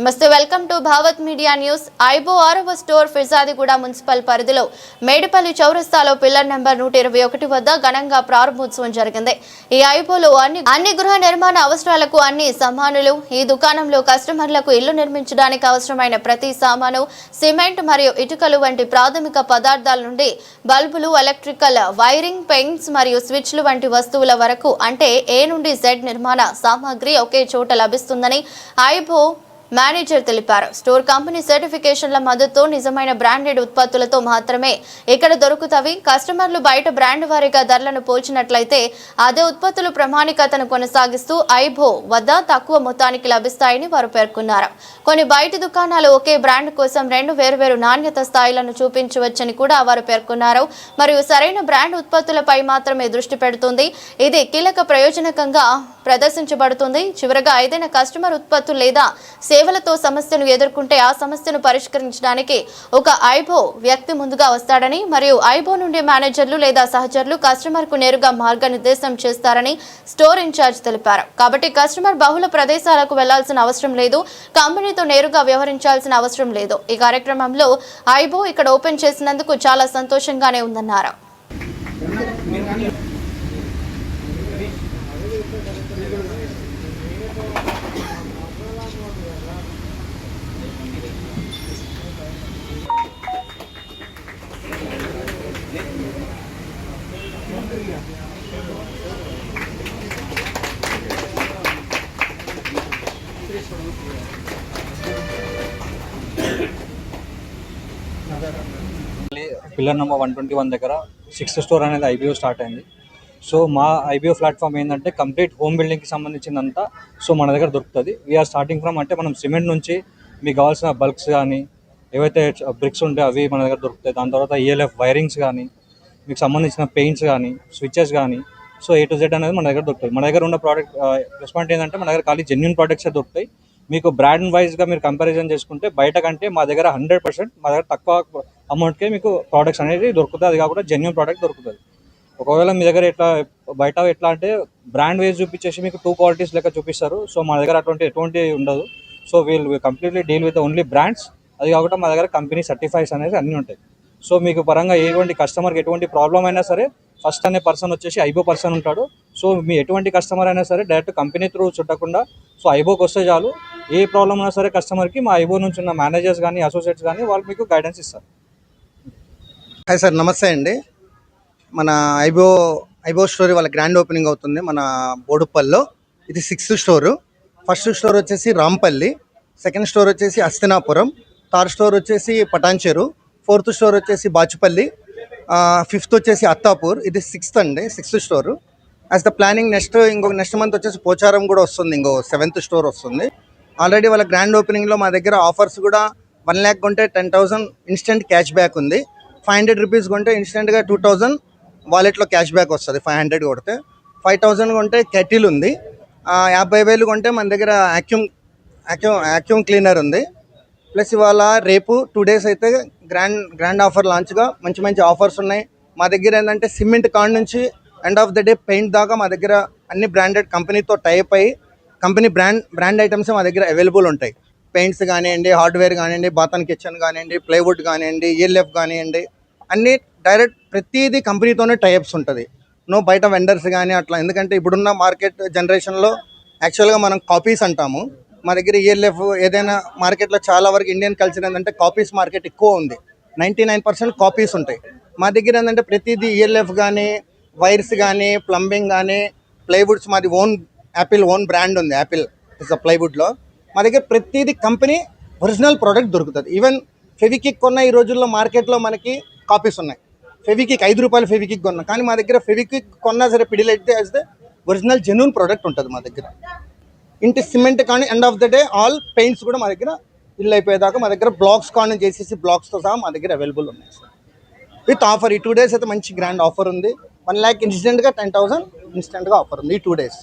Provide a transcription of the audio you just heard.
నమస్తే welcome to Bhavat media news. IBO ఆరవ store Peerzadiguda municipal పరిధిలో మేడిపల్లి చౌరస్తాలో పిల్లర్ నెంబర్ నూట ఇరవై ఒకటి వద్ద ఘనంగా ప్రారంభోత్సవం జరిగింది. ఈ ఐబోలో అన్ని అన్ని గృహ నిర్మాణ అవసరాలకు అన్ని సామానులు ఈ దుకాణంలో కస్టమర్లకు ఇల్లు నిర్మించడానికి అవసరమైన ప్రతి సామాను సిమెంట్ మరియు ఇటుకలు వంటి ప్రాథమిక పదార్థాల నుండి బల్బులు ఎలక్ట్రికల్ వైరింగ్ పెయింట్స్ మరియు స్విచ్లు వంటి వస్తువుల వరకు అంటే ఏ నుండి జెడ్ నిర్మాణ సామాగ్రి ఒకే చోట లభిస్తుందని ఐబో మేనేజర్ తెలిపారు. స్టోర్ కంపెనీ సర్టిఫికేషన్ల మద్దతుతో నిజమైన బ్రాండెడ్ ఉత్పత్తులతో మాత్రమే ఇక్కడ దొరుకుతాయి కస్టమర్లు బయట బ్రాండ్ వారీగా ధరలను పోల్చినట్లయితే అదే ఉత్పత్తులు ప్రామాణికతను కొనసాగిస్తూ ఐభో వద్ద తక్కువ మొత్తానికి లభిస్తాయని వారు పేర్కొన్నారు. కొన్ని బయట దుకాణాలు ఒకే బ్రాండ్ కోసం రెండు వేర్వేరు నాణ్యత స్థాయిలను చూపించవచ్చని కూడా వారు పేర్కొన్నారు. మరియు సరైన బ్రాండ్ ఉత్పత్తులపై మాత్రమే దృష్టి పెడుతుంది. ఇది కీలక ప్రయోజనకంగా ప్రదర్శించబడుతుంది. చివరగా ఏదైనా కస్టమర్ ఉత్పత్తులు లేదా సేవలతో సమస్యను ఎదుర్కొంటే ఆ సమస్యను పరిష్కరించడానికి ఒక ఐబో వ్యక్తి ముందుగా వస్తాడని మరియు ఐబో నుండి మేనేజర్లు లేదా సహచరులు కస్టమర్కు నేరుగా మార్గనిర్దేశం చేస్తారని స్టోర్ ఇన్ఛార్జ్ తెలిపారు. కాబట్టి కస్టమర్ బహుళ ప్రదేశాలకు వెళ్ళాల్సిన అవసరం లేదు. కంపెనీతో నేరుగా వ్యవహరించాల్సిన అవసరం లేదు. ఈ కార్యక్రమంలో ఐబో ఇక్కడ ఓపెన్ చేసినందుకు చాలా సంతోషంగానే ఉందన్నారు. Pillar number one twenty one దగ్గర సిక్స్త్ స్టోర్ అనేది ఐబీఓ స్టార్ట్ అయింది. సో మా ఐబీఓ ప్లాట్ఫామ్ ఏంటంటే కంప్లీట్ హోమ్ బిల్డింగ్కి సంబంధించిందంతా సో మన దగ్గర దొరుకుతుంది. వీఆర్ స్టార్టింగ్ ఫ్రమ్ అంటే మనం సిమెంట్ నుంచి మీకు కావాల్సిన బల్క్స్ కానీ ఏవైతే బ్రిక్స్ ఉంటాయో అవి మన దగ్గర దొరుకుతాయి. దాని తర్వాత ఈఎల్ఎఫ్ వైరింగ్స్ కానీ మీకు సంబంధించిన పెయింట్స్ కానీ స్విచెస్ కానీ సో ఏ టు జెడ్ అనేది మన దగ్గర దొరుకుతాయి. మన దగ్గర ఉన్న ప్రోడక్ట్ ప్లస్ పాయింట్ ఏంటంటే మన దగ్గర ఖాళీ జెన్యున్ ప్రోడక్ట్సే దొరుకుతాయి. మీకు బ్రాండ్ వైజ్గా మీరు కంపారిజన్ చేసుకుంటే బయట కంటే మా దగ్గర హండ్రెడ్ పర్సెంట్ మా దగ్గర తక్కువ అమౌంట్కే మీకు ప్రోడక్ట్స్ అనేది దొరుకుతుంది. అది కాకుండా జెన్యున్ ప్రోడక్ట్ దొరుకుతుంది. ఒకవేళ మీ దగ్గర ఎట్లా బయట ఎట్లా అంటే బ్రాండ్ వైజ్ చూపించేసి మీకు టూ క్వాలిటీస్ లెక్క చూపిస్తారు. సో మా దగ్గర అటువంటి ఎటువంటి ఉండదు. సో వీళ్ళు completely deal with only brands అది కాకుండా మా దగ్గర కంపెనీ సర్టిఫైస్ అనేది అన్నీ ఉంటాయి. సో మీకు పరంగా ఎటువంటి కస్టమర్కి ఎటువంటి ప్రాబ్లం అయినా సరే ఫస్ట్ అనే పర్సన్ వచ్చేసి ఐబో పర్సన్ ఉంటాడు. సో మీ ఎటువంటి కస్టమర్ అయినా సరే డైరెక్ట్ కంపెనీ త్రూ చుట్టకుండా సో ఐబోకి వస్తే చాలు. ఏ ప్రాబ్లం అయినా సరే కస్టమర్కి మా ఐబో నుంచి ఉన్న మేనేజర్స్ కానీ అసోసియేట్స్ కానీ వాళ్ళు మీకు గైడెన్స్ ఇస్తారు. హాయ్ సార్ నమస్తే అండి. మన ఐబో ఐబో స్టోర్ వాళ్ళ గ్రాండ్ ఓపెనింగ్ అవుతుంది మన బోడుప్పల్లో ఇది సిక్స్త్ స్టోరు ఫస్ట్ స్టోర్ వచ్చేసి రాంపల్లి. సెకండ్ స్టోర్ వచ్చేసి అస్తినాపురం. థర్డ్ స్టోర్ వచ్చేసి పటాన్చెరు. ఫోర్త్ స్టోర్ వచ్చేసి బాచుపల్లి. ఫిఫ్త్ వచ్చేసి అత్తాపూర్. ఇది సిక్స్త్ అండి sixth store as the planning next ఇంకొక నెక్స్ట్ మంత్ వచ్చేసి పోచారం కూడా వస్తుంది. ఇంకో సెవెంత్ స్టోర్ వస్తుంది. ఆల్రెడీ వాళ్ళ గ్రాండ్ ఓపెనింగ్లో మా దగ్గర ఆఫర్స్ కూడా వన్ ల్యాక్ కొంటే ten thousand instant cash back ఉంది. ఫైవ్ హండ్రెడ్ రూపీస్ కొంటే ఇన్స్టెంట్గా టూ థౌజండ్ వాలెట్లో క్యాష్ బ్యాక్ వస్తుంది. ఫైవ్ హండ్రెడ్ కొడితే ఫైవ్ థౌజండ్ కొంటే కెటిల్ ఉంది. యాభై వేలు కొంటే మన దగ్గర యాక్యూమ్ యాక్యూమ్ యాక్యూమ్ క్లీనర్ ఉంది. ప్లస్ ఇవాళ రేపు టూ డేస్ అయితే గ్రాండ్ గ్రాండ్ ఆఫర్ లాంచ్గా మంచి మంచి ఆఫర్స్ ఉన్నాయి. మా దగ్గర ఏంటంటే సిమెంట్ కాడ్ నుంచి end of the day paint దాకా మా దగ్గర అన్ని బ్రాండెడ్ కంపెనీతో టైప్ అయ్యి కంపెనీ బ్రాండ్ బ్రాండ్ ఐటమ్స్ మా దగ్గర అవైలబుల్ ఉంటాయి. పెయింట్స్ కానివ్వండి హార్డ్వేర్ కానివ్వండి బాతన్ కిచెన్ కానివ్వండి ప్లైవుడ్ కానివ్వండి ఈఎల్ఎఫ్ కానివ్వండి అన్నీ డైరెక్ట్ ప్రతిదీ కంపెనీతోనే టైప్స్ ఉంటుంది. నో బయట వెండర్స్ కానీ అట్లా. ఎందుకంటే ఇప్పుడున్న మార్కెట్ జనరేషన్లో యాక్చువల్గా మనం కాపీస్ అంటాము. మా దగ్గర ఈఎల్ఎఫ్ ఏదైనా మార్కెట్లో చాలా వరకు ఇండియన్ కల్చర్ ఏంటంటే కాపీస్ మార్కెట్ ఎక్కువ ఉంది. నైంటీ నైన్ పర్సెంట్ కాపీస్ ఉంటాయి. మా దగ్గర ఏంటంటే ప్రతిదీ ఈఎల్ఎఫ్ కానీ వైర్స్ కానీ ప్లంబింగ్ కానీ ప్లైవుడ్స్ మాది ఓన్ యాపిల్ ఓన్ బ్రాండ్ ఉంది యాపిల్. ఇస్ ప్లైవుడ్లో మా దగ్గర ప్రతిదీ కంపెనీ ఒరిజినల్ ప్రోడక్ట్ దొరుకుతుంది. ఈవెన్ ఫెవికిక్ కొన్న ఈ రోజుల్లో మార్కెట్లో మనకి కాపీస్ ఉన్నాయి. ఫెవికిక్ ఐదు రూపాయలు ఫెవికిక్ కొన్నా. కానీ మా దగ్గర ఫెవికిక్ కొన్నా సరే పిడిలైతే వేస్తే ద ఒరిజినల్ జెన్యున్ ప్రోడక్ట్ ఉంటుంది మా దగ్గర. ఇంటి సిమెంట్ కానీ end of the day all paints కూడా మా దగ్గర ఇల్లు అయిపోయేదాకా మా దగ్గర బ్లాక్స్ కానీ చేసేసి బ్లాక్స్తో సహా మా దగ్గర అవైలబుల్ ఉన్నాయి సార్ విత్ ఆఫర్ ఈ టూ డేస్ అయితే మంచి గ్రాండ్ ఆఫర్ ఉంది. వన్ ల్యాక్ ఇన్స్టెంట్గా టెన్ థౌసండ్ ఇన్స్టెంట్గా ఆఫర్ ఉంది ఈ టూ డేస్.